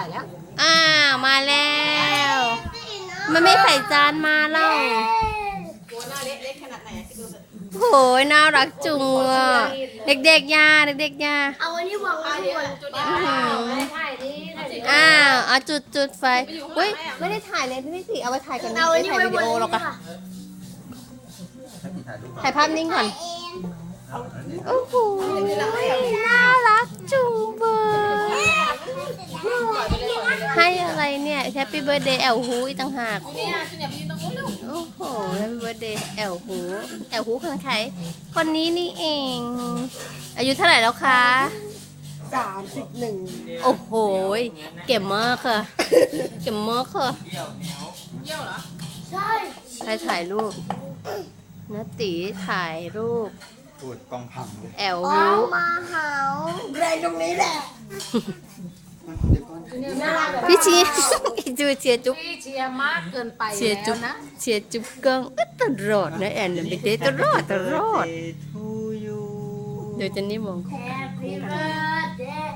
ายแล้วอ้าวมาแล้ว มันไม่ใส่จานมาเล่าตัวหน้าเล็กๆขนาดไหนอะคิดดูเถอะโหยน่ารักจุงอะเด็กๆยาเด็กๆยาเอาอันนี้วางไว้เดี๋ยวก่อนจุดเดียวถ่ายดิถ่ายดิอ้าวเอาจุดจุดไฟเฮ้ยไม่ได้ถ่ายเลยพี่สิเอาไปถ่ายก่อนเอาไม่อันได้นี้ถ่ายไว้วิบดีนโอหรอกอะค่ะถ่ายภาพนิ่งก่อนโอ้โหน่ารักจุงเบยให้อะไร เนี่ยแฮปปี้เบิร์ดเดย์แอลฮูอีกต่างหากเนี่ยจุดเนี่ยไปยืนตรงนู้นลูกโอ้โหแฮปปี้เบิร์ดเดย์แอลฮูแอลฮูคนใครคนนี้นี่เอง อายุเท่าไหร่แล้วคะ สามสิบหนึ่งโอ้โห เก็บมากค่ะ เก็บมากค่ะ เยี่ยวเหรอใช่ใครถ่ายรูปนาตีถ่ายรูปพูดกองพังเลยแอลอฮูอกมาหาวแรงตรงนี้แหละ เดี๋ยวก่อน พี่เชียร์ จูเชียร์จุ๊บพี่เชียร์มากเกินไปเชียร์จุ๊บแล้วนะเชียร์จุ๊บเกิงเอ้ยตลอดนะแอนเด็กๆตลอดตลอดทูยูเดี๋ยวเจะนี่มองแฮปปี้เบิร์ดเดย์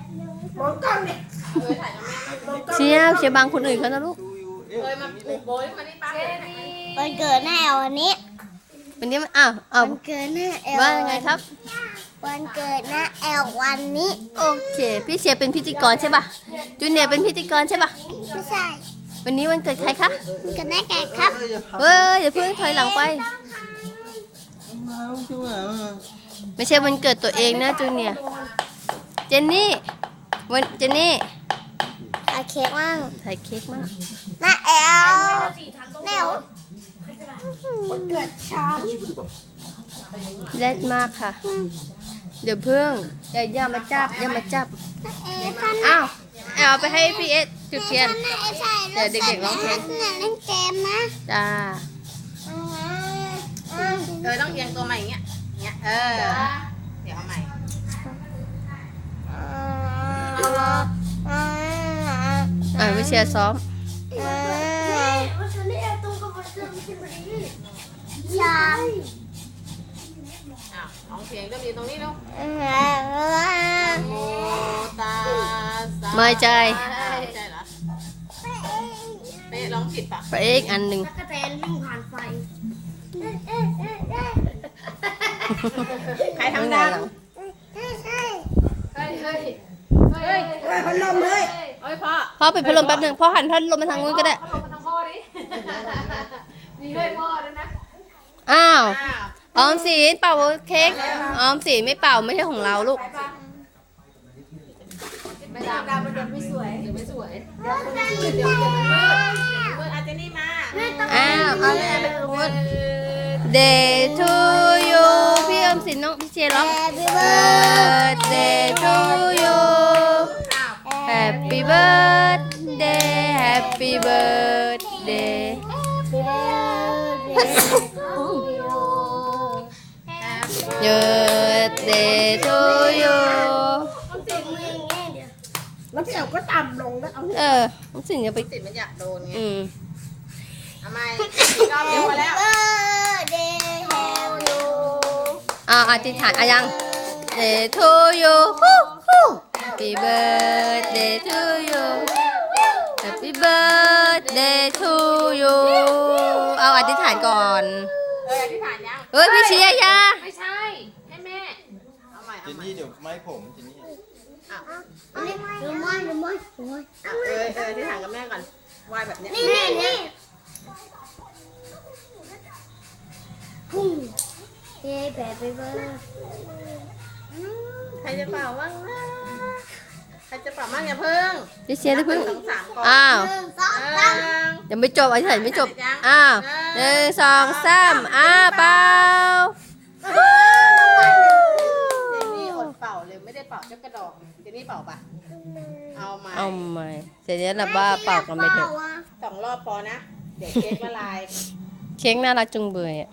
มองกล้องเนี่ยเออถ่ายกับแม่เชียร์เชียร์บางคนอื่นเขานะลูกทูยูเอ๊เคยมาปลูกโบยมานี่ป้าเจนี่วันเกิดแน่วันนี้วันนี้มันอ้าวอ้าววันเกิดแน่แอลว่ายังไงครับ วันเกิดแน่แอลวันนี้ โอเค พี่เชียร์เป็นพิธีกรใช่ป่ะจูเนียร์เป็นพิธีกรใช่ป่ะ ไม่ใช่วันนี้วันเกิดใครคะวันเกิดแน่แกครับเอ้ยอย่าพังเฮ้ยอย่าเพิ่งถอยหลังไปมาจังหวะไม่ใช่วันเกิดตัวเองนะจูเนียร์เจนนี่วันเจนนี่เอาเค้กมั่งถ่ายเค้กมากแน่แอลแนววันเกิดช้างแรดมากค่ะ เดี๋ยวเพิ่งอย่าอย่ามาจับอย่ามาจับเอ๊ะท่านอ้าวเอาไปให้พี่เอสจุดเทียนท่านเอ๊ะใช่เดี๋ยวเด็กๆร้องเพลงน่ะเล่นเกมนะจ้าเออต้องเอียงตัวมาอย่างเงี้ยอย่างเงี้ยเออ เดี๋ยวเอาใหม่อ่าวิเชียร์ซ้อมใช่อ้าวร้องเพลงก็มีตรงนี้ลูกโมตาสาไม่ใจไม่ใจเหรอเป๊ะร้องผิดปะไปอีกอันหนึ่ง กระแตนวิ่งผ่านไฟใครทำดังใช่ใช่เฮ้ยเฮ้ยเฮ้ยพัดลมเลยเฮ้ยพ่อพ่อปิดพัดลมแป๊บหนึ่งพ่อหันพัดลมมาทางนู้นก็ได้พ่อมาทางพ่อดิ มีเฮ้ยพ่อด้วยนะ อ้าว อ้าว ออมสินเป่าเค้กออมสินไม่เป่าไม่ใช่ของเราลูกไม่ดำดำมันเดี๋ยวไม่สวยเดี๋ยวไม่สวยเดี๋ยวเดี๋ยวเดี๋ยวมันมืดเมื่ออาจจะนี่มาอ้าวเอาเลยเอาไปพูด Day to you พี่ออมสินน้องพี่เชียร์ร้อง Happy birthday Birthday to you Happy birthday Happy birthday Birthday to you แล้วเสียวก็ต่ำลงแล้วเอาเออน้องสินอย่าไปติดมันอยากโดนไงอืม ทำไมรอบเดียวพอแล้ว birthday have you อ่าอธิษฐานอะยัง Day to you ฮู้ฮู้ Happy birthday to you Happy birthday to you เอาอธิษฐานก่อน เอออธิษฐานยังเฮ้ยพี่เชียร์อยาไม่ใช่ ให้แม่ เอาใหม่เจเอานใหม่นี่เดี๋ยวไม่ผมเจนนี่อันนี้ดูมอนดูมอนดูมอนอะเออเอออธิษฐานกับแม่ก่อนไหว้แบบเนี้ยนี่นี่นี่พุ่งเย้แบบไปเบอร์ใครจะเป่าบ้างนะใครจะเป่าบ้างอย่าเพิ่งพี่เชียร์ได้เพิ่งสองสามก่อนอ้าว หนึ่งสอง ห สาม นึ่ง ยังไม่จบอธิษฐานไม่จบ อ้าวหนึ่งสองสามอ้าเปล่าเจนนี่อดเป่าเลยไม่ได้เป่าเจ้ากระดอกเจนนี่เป่าปะเอาใหม่เอาใหม่เสร็จแล้วเราบ้าเปล่ากันไปเถอะสองรอบพอนะ เดี๋ยวเค้กละลาย เค้กน่ารักจุงเบยอะ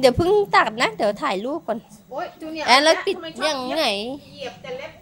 เดี๋ยวเพิ่งตัดนะ เดี๋ยวถ่ายรูปก่อนโอ๊ยจูเนียร์แอนแล้วปิดทำไมชอบยังไงเหยียบแต่เล็บฉัน